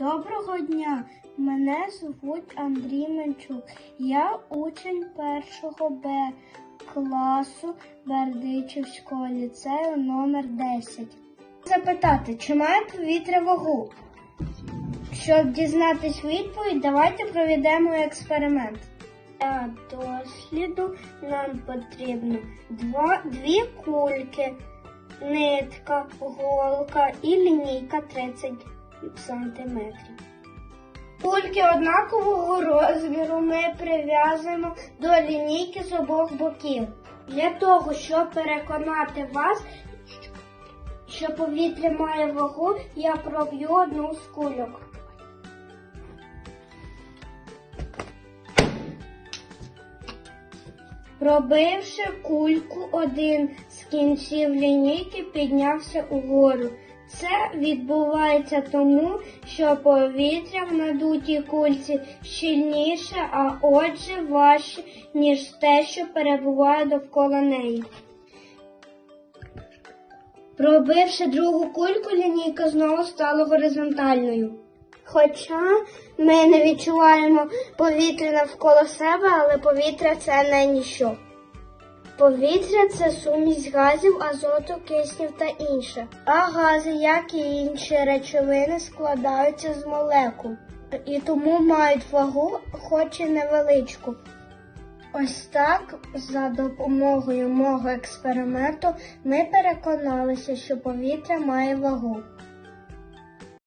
Доброго дня! Мене звуть Андрій Менчук. Я учень першого Б класу Бердичівського ліцею номер 10. Запитати, чи має повітря вагу? Щоб дізнатись відповідь, давайте проведемо експеримент. Для досліду нам потрібно два, дві кульки, нитка, голка і лінійка 30 сантиметрів. Кульки однакового розміру ми прив'язуємо до лінійки з обох боків. Для того, щоб переконати вас, що повітря має вагу, я проб'ю одну з кульок. Пробивши кульку, один з кінців лінійки піднявся угору. Це відбувається тому, що повітря в надутій кульці щільніше, а отже важче, ніж те, що перебуває довкола неї. Пробивши другу кульку, лінійка знову стала горизонтальною. Хоча ми не відчуваємо повітря навколо себе, але повітря це не ніщо. Повітря це сумість газів, азоту, киснів та інше. А гази, як і інші речовини, складаються з молекул і тому мають вагу, хоч і невеличку. Ось так, за допомогою мого експерименту, ми переконалися, що повітря має вагу.